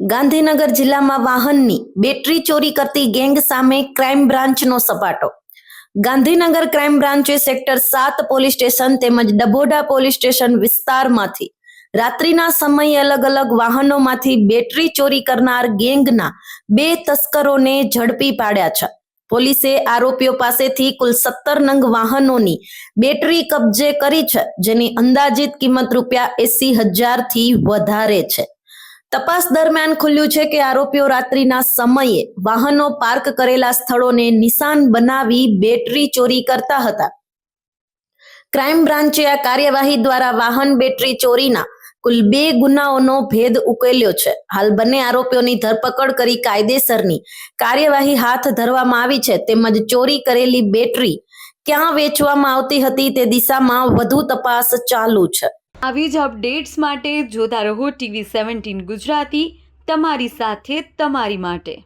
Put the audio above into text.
ગાંધીનગર જિલ્લામાં વાહનની બેટરી ચોરી કરતી ગેંગ સામે ક્રાઇમ બ્રાન્ચનો સપાટો. ગાંધીનગર ક્રાઇમ બ્રાન્ચે સેક્ટર સાત પોલીસ સ્ટેશન તેમજ ડભોડા પોલીસ સ્ટેશન વિસ્તારમાંથી રાત્રિના સમયે અલગ અલગ વાહનોમાંથી બેટરી ચોરી કરનાર ગેંગના બે તસ્કરોને ઝડપી પાડ્યા છે. પોલીસે આરોપીઓ પાસેથી કુલ સત્તર નંગ વાહનોની બેટરી કબજે કરી છે, જેની અંદાજિત કિંમત રૂપિયા એસી હજારથી વધારે છે. તપાસ દરમિયાન ખુલ્યું છે કે આરોપીઓ રાત્રિના સમયે વાહનો પાર્ક કરેલા સ્થળોને નિશાન બનાવી બેટરી ચોરી કરતા હતા. ક્રાઇમ બ્રાન્ચે આ કાર્યવાહી દ્વારા વાહન બેટરી ચોરીના કુલ બે ગુનાઓનો ભેદ ઉકેલ્યો છે. હાલ બંને આરોપીઓની ધરપકડ કરી કાયદેસરની કાર્યવાહી હાથ ધરવામાં આવી છે. તેમજ ચોરી કરેલી બેટરી ક્યાં વેચવામાં આવતી હતી તે દિશામાં વધુ તપાસ ચાલુ છે. આવી જ અપડેટ્સ માટે જોતા રહો ટીવી સેવન્ટીન ગુજરાતી તમારી સાથે તમારી માટે.